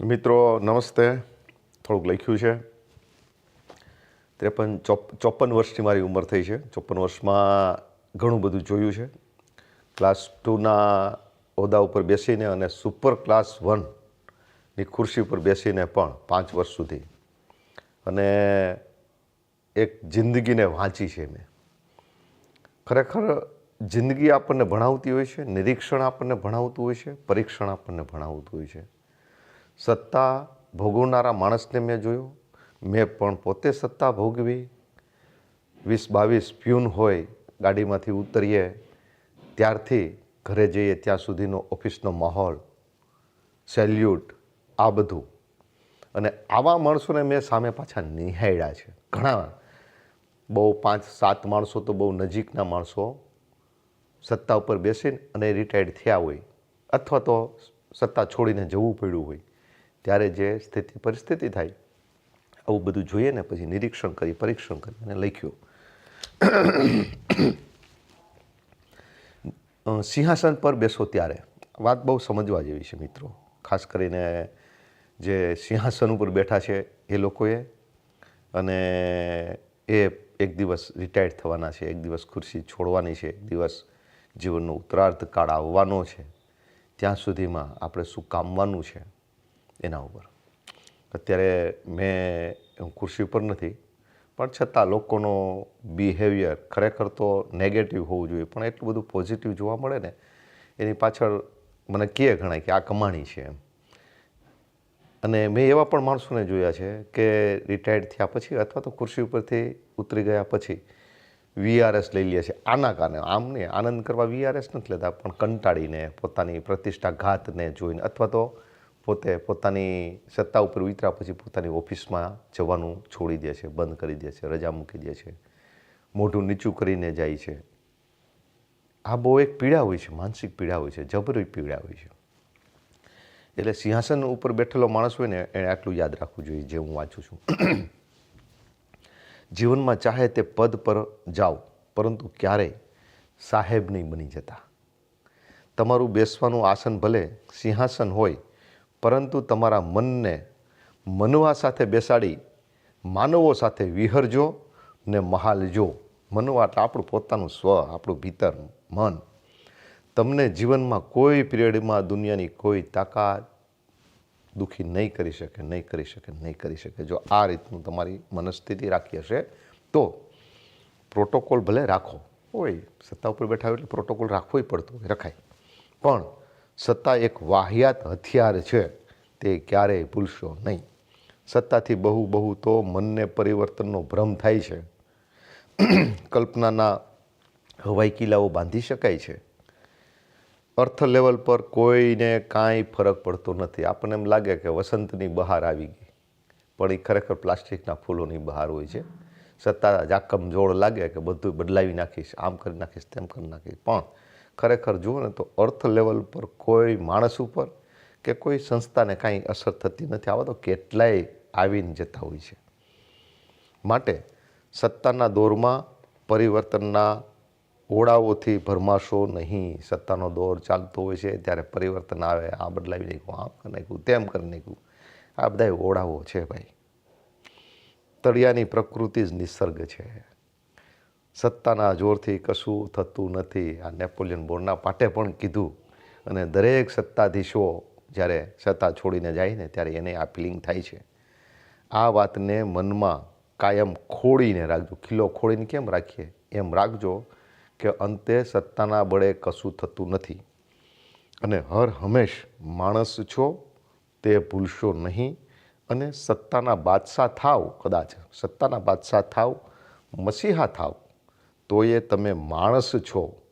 મિત્રો, નમસ્તે. થોડુંક લખ્યું છે. ત્રેપન, ચોપ, ચોપન વર્ષની મારી ઉંમર થઈ છે. ચોપન વર્ષમાં ઘણું બધું જોયું છે. ક્લાસ ટુના હોદ્દા ઉપર બેસીને અને સુપર ક્લાસ વનની ખુરશી ઉપર બેસીને પણ પાંચ વર્ષ સુધી. અને એક જિંદગીને વાંચી છે મેં. ખરેખર જિંદગી આપણને ભણાવતી હોય છે, નિરીક્ષણ આપણને ભણાવતું હોય છે, પરીક્ષણ આપણને ભણાવતું હોય છે. સત્તા ભોગવનારા માણસને મેં જોયો. મેં પણ પોતે સત્તા ભોગવી. વીસ બાવીસ પ્યુન હોય ગાડીમાંથી ઉતરીએ, ત્યારથી ઘરે જઈએ, ત્યાં સુધીનો ઓફિસનો માહોલ, સેલ્યુટ, આ બધું. અને આવા માણસોને મેં સામે પાછા નિહાળ્યા છે. ઘણા. બહુ પાંચ, સાત માણસો તો બહુ નજીકના માણસો. સત્તા ઉપર બેસીને અને રિટાયર્ડ થયા હોય. અથવા તો સત્તા છોડીને જવું પડ્યું હોય. ત્યારે જે સ્થિતિ, પરિસ્થિતિ થાય, આવું બધું જોઈએ ને, પછી નિરીક્ષણ કરી, પરીક્ષણ કરી અને લખ્યું. સિંહાસન પર બેસો ત્યારે. વાત બહુ સમજવા જેવી છે મિત્રો. ખાસ કરીને જે સિંહાસન ઉપર બેઠા છે એ લોકોએ અને એ એક દિવસ રિટાયર્ડ થવાના છે, એક દિવસ ખુરશી છોડવાની છે, એક દિવસ જીવનનો ઉત્તરાર્ધ કાળ આવવાનો છે. ત્યાં સુધીમાં આપણે શું કામવાનું છે? એના ઉપર. અત્યારે મેં હું ખુરશી ઉપર નથી, પણ છતાં લોકોનો બિહેવિયર ખરેખર તો નેગેટિવ હોવું જોઈએ, પણ એટલું બધું પોઝિટિવ જોવા મળે ને, એની પાછળ મને કહે ઘણા કે આ કમાણી છે એમ. અને મેં એવા પણ માણસોને જોયા છે કે રિટાયર્ડ થયા પછી અથવા તો ખુરશી ઉપરથી ઉતરી ગયા પછી વીઆરએસ લઈ લે છે. આના કારણે, આમ નહીં, આનંદ કરવા વીઆરએસ નથી લેતા, પણ કંટાળીને પોતાની પ્રતિષ્ઠાઘાતને જોઈને અથવા તો પોતે પોતાની સત્તા ઉપર ઉતર્યા પછી પોતાની ઓફિસમાં જવાનું છોડી દે છે, બંધ કરી દે છે, રજા મૂકી દે છે, મોઢું નીચું કરીને જાય છે. આ બહુ એક પીડા હોય છે, માનસિક પીડા હોય છે, જબરી પીડા હોય છે. એટલે સિંહાસન ઉપર બેઠેલો માણસ હોય ને એણે આટલું યાદ રાખવું જોઈએ, જે હું વાંચું છું. જીવનમાં ચાહે તે પદ પર જાઓ, પરંતુ ક્યારેય સાહેબ નહીં બની જતા. તમારું બેસવાનું આસન ભલે સિંહાસન હોય પરંતુ તમારા મનને મનવા સાથે બેસાડી, માનવો સાથે વિહરજો ને મહાલજો. મનવા એટલે આપણું પોતાનું સ્વ, આપણું ભીતર મન. તમને જીવનમાં કોઈ પિરિયડમાં દુનિયાની કોઈ તાકાત દુઃખી નહીં કરી શકે, નહીં કરી શકે, નહીં કરી શકે. જો આ રીતનું તમારી મનસ્થિતિ રાખી હશે, તો પ્રોટોકોલ ભલે રાખો. હોય સત્તા ઉપર બેઠા હોય એટલે પ્રોટોકોલ રાખવો પડતો હોય, રખાય. પણ સત્તા એક વાહિયાત હથિયાર છે, તે ક્યારેય ભૂલશો નહીં. સત્તાથી બહુ બહુ તો મનને પરિવર્તનનો ભ્રમ થાય છે. કલ્પનાના હવાઈ કિલ્લાઓ બાંધી શકાય છે. અર્થ લેવલ પર કોઈને કાંઈ ફરક પડતો નથી. આપણને એમ લાગે કે વસંતની બહાર આવી ગઈ. પણ એ ખરેખર પ્લાસ્ટિકના ફૂલોની બહાર હોય છે. સત્તા જાકમ જોડ લાગે કે બધું બદલાવી નાખીશ, આમ કરી નાખીશ, તેમ કરી નાખીશ. પણ ખરેખર જુઓ ને તો અર્થ લેવલ પર કોઈ માણસ ઉપર કે કોઈ સંસ્થાને કાંઈ અસર થતી નથી. આવા તો કેટલાય આવીને જતા હોય છે. માટે સત્તાના દોરમાં પરિવર્તનના ઓળાઓથી ભરમાશો નહીં. સત્તાનો દોર ચાલતો હોય છે ત્યારે પરિવર્તન આવે. આ બદલાવી નાખ્યું આમ કરી નાખ્યું, તેમ કરી નાખ્યું. આ બધા ઓળાઓ છે ભાઈ. તળિયાની પ્રકૃતિ જ નિસર્ગ છે. સત્તાના જોરથી કશું થતું નથી. આ નેપોલિયન બોર્ડના પાટે પણ કીધું. અને દરેક સત્તાધીશો જ્યારે સત્તા છોડીને જાય ને ત્યારે એને આ ફિલિંગ થાય છે. આ વાતને મનમાં કાયમ ખોળીને રાખજો. ખીલો ખોડીને કેમ રાખીએ? એમ રાખજો કે અંતે સત્તાના બળે કશું થતું નથી. અને હર હંમેશ માણસ છો, તે ભૂલશો નહીં. અને સત્તાના બાદશાહ થાવ કદાચ. સત્તાના બાદશાહ થાવ, મસીહા થાવ. તો એ તમે માણસ છો,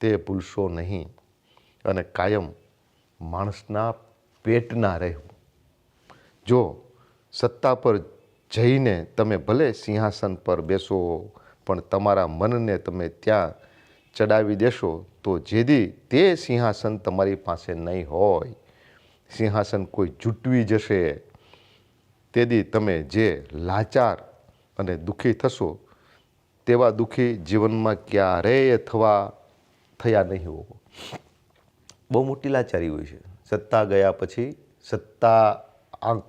તે ભૂલશો નહીં અને કાયમ માણસના પેટના રહેવું. જો સત્તા પર જઈને તમે ભલે સિંહાસન પર બેસો, પણ તમારા મનને તમે ત્યાં ચડાવી દેશો, તો જેથી તે સિંહાસન તમારી પાસે નહીં હોય. સિંહાસન કોઈ જૂટવી જશે. તેથી તમે જે લાચાર અને દુઃખી થશો તેવા દુઃખી જીવનમાં ક્યારેય થવા થયા નહીં હોવો. બહુ મોટી લાચારી હોય છે. સત્તા ગયા પછી સત્તા આંક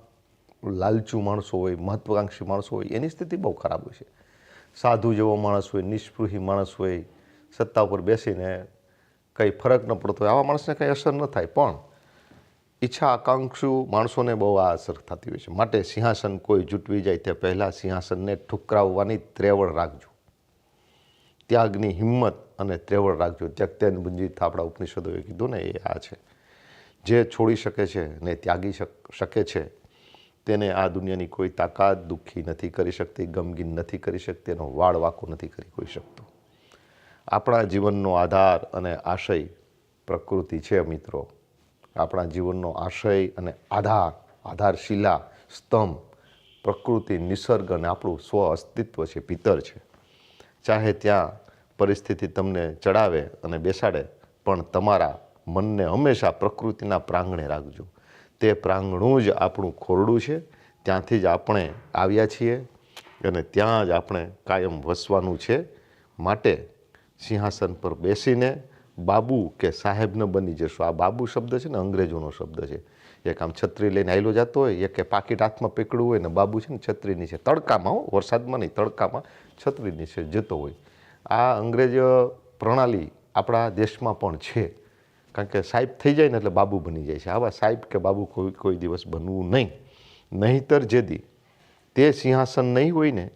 લાલચુ માણસો હોય, મહત્વાકાંક્ષી માણસો હોય, એની સ્થિતિ બહુ ખરાબ હોય છે. સાધુ જેવો માણસ હોય, નિષ્પૃહી માણસ હોય, સત્તા ઉપર બેસીને કંઈ ફરક ન પડતો હોય, આવા માણસને કંઈ અસર ન થાય. પણ ઈચ્છા આકાંક્ષુ માણસોને બહુ આ અસર થતી હોય છે. માટે સિંહાસન કોઈ જૂટવી જાય તે પહેલાં સિંહાસનને ઠુકરાવવાની ત્રેવડ રાખજો. ત્યાગની હિંમત અને ત્રેવડ રાખજો. ત્યક્તેન ભુંજીત આપણા ઉપનિષદોએ કીધું ને, એ આ છે. જે છોડી શકે છે ને ત્યાગી શક- છે, તેને આ દુનિયાની કોઈ તાકાત, દુઃખી નથી કરી શકતી, ગમગીન નથી કરી શકતી, એનો વાળ વાકો નથી કરી કોઈ શકતું. આપણા જીવનનો આધાર અને આશય પ્રકૃતિ છે મિત્રો. આપણા જીવનનો આશય અને આધાર, આધારશિલા, સ્તંભ, પ્રકૃતિ, નિસર્ગ અને આપણું સ્વ અસ્તિત્વ છે પિતર છે. ચાહે ત્યાં પરિસ્થિતિ તમને ચડાવે અને બેસાડે, પણ તમારા મનને હંમેશા પ્રકૃતિના પ્રાંગણે રાખજો. તે પ્રાંગણું જ આપણું ખોરડું છે. ત્યાંથી જ આપણે આવ્યા છીએ અને ત્યાં જ આપણે કાયમ વસવાનું છે. માટે સિંહાસન પર બેસીને બાબુ કે સાહેબને બની જશો. આ બાબુ શબ્દ છે ને અંગ્રેજોનો શબ્દ છે. એક આમ છત્રી લઈને આયલો જતો હોય, એક કે પાકીટ હાથમાં પકડ્યું હોય ને બાબુ છે ને છત્રી નીચે તડકામાં વરસાદમાં નહીં, તડકામાં છત્રી નીચે જતો હોય. આ અંગ્રેજ પ્રણાલી આપણા દેશમાં પણ છે. કારણ કે સાહેબ થઈ જાય ને એટલે બાબુ બની જાય છે. આવા સાહેબ કે બાબુ કોઈ કોઈ દિવસ બનવું નહીં. નહીંતર જેદી તે સિંહાસન નહીં હોય ને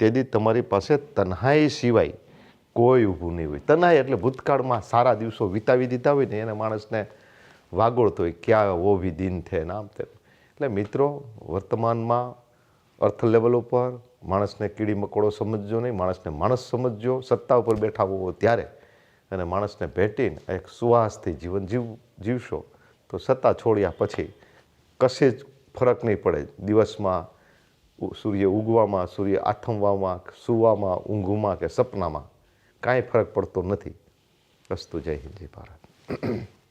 તેથી તમારી પાસે તન્હાઈ સિવાય કોઈ ઊભું નહીં હોય. તન્હાઈ એટલે ભૂતકાળમાં સારા દિવસો વિતાવી દીધા હોય ને, એને માણસને વાગોળતો હોય, ક્યાં વો ભી દિન થે નામ તેમ. એટલે મિત્રો, વર્તમાનમાં અર્થ લેવલ ઉપર માણસને કીડી મકોડો સમજજો નહીં, માણસને માણસ સમજજો, સત્તા ઉપર બેઠા હોવો ત્યારે અને માણસને ભેટીને એક સુવાસથી જીવન જીવ, જીવશો, તો સત્તા છોડ્યા પછી કશે જ ફરક નહીં પડે. દિવસમાં સૂર્ય ઉગવામાં, સૂર્ય આથમવામાં, સૂવામાં, ઊંઘમાં કે સપનામાં કાંઈ ફરક પડતો નથી. અસ્તુ જય હિન્દ ભારત.